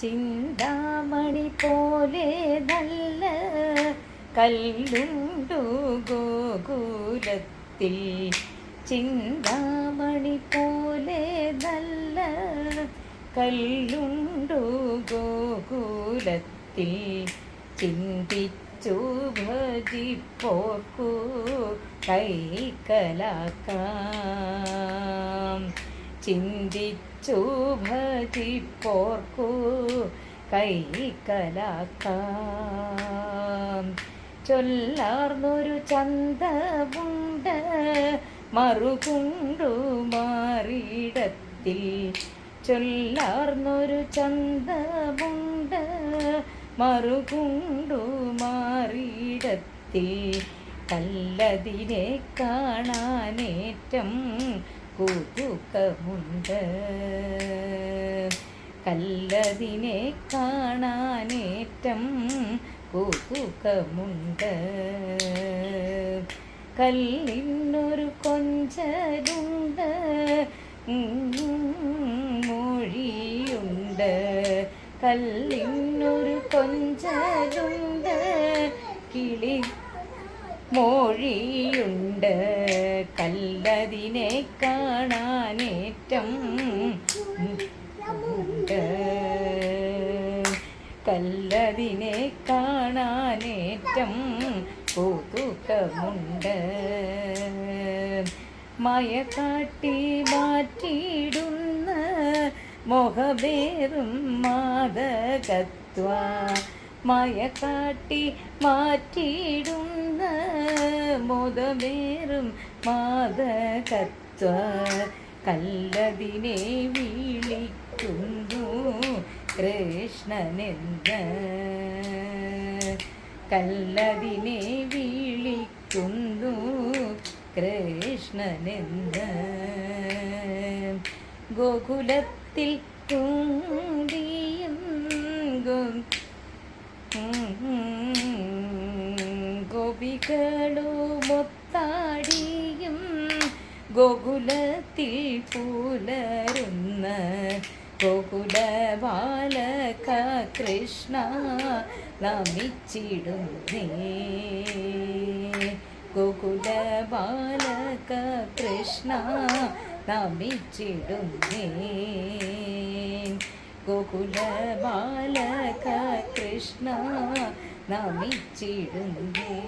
ചിന്താമണി പോലെ നല്ല കല്ലുണ്ടു ഗോകുലത്തിൽ. ചിന്താമണി പോലെ നല്ല കല്ലുണ്ടു ഗോകുലത്തിൽ. ചിന്തിച്ചു ഭജിപ്പോർക്കു കൈക്കലാക്കാം. ചിന്തിച്ചു ഭജിപ്പോർക്കു കൈക്കലാക്കാം ചൊല്ലാർന്നൊരു ചന്തമുണ്ട് മറുകുണ്ടു മാറിയിടത്തിൽ ചൊല്ലാർന്നൊരു ചന്തമുണ്ട് മറുകുണ്ടു മാറിയിടത്തിൽ കല്ലതിനെ കാണാനേറ്റം കുതുക്കമുണ്ട് കല്ലതിനെ കാണാനേറ്റം കുതുക്കമുണ്ട് കല്ലിനൊരു കൊഞ്ചരുണ്ട് മൊഴിയുണ്ട് കല്ലിന്നൊരു കൊഞ്ചരുണ്ട് കിളി മൊഴിയുണ്ട് കല്ലതിനെ കാണാനേറ്റം ഉണ്ട്. കല്ലതിനെ കാണാനേറ്റം കൗതുകമുണ്ട് മയ കാട്ടി മാറ്റിയിടുന്ന മൊഹബേറും മാതകത്വ. മയ കാട്ടി മാറ്റിയിടുന്ന മുതമേറും മാതകത്വ കല്ലതിനെ വിളിക്കുന്നു കൃഷ്ണനെന്ന് കല്ലതിനെ വിളിക്കുന്നു കൃഷ്ണനെന്ന് ഗോകുലത്തിൽ കുന്തിയും ഗോ ഗോപികളുമൊത്താടിയും ഗോകുലത്തിൽ പുലരുന്ന ഗോകുല ബാലക കൃഷ്ണ നമിച്ചിടുന്നേ. ഗോകുല ബാലക കൃഷ്ണ നമിച്ചിടുന്നേ. ഗോകുല ബാലക കൃഷ്ണ നമിച്ചിടുന്നേ.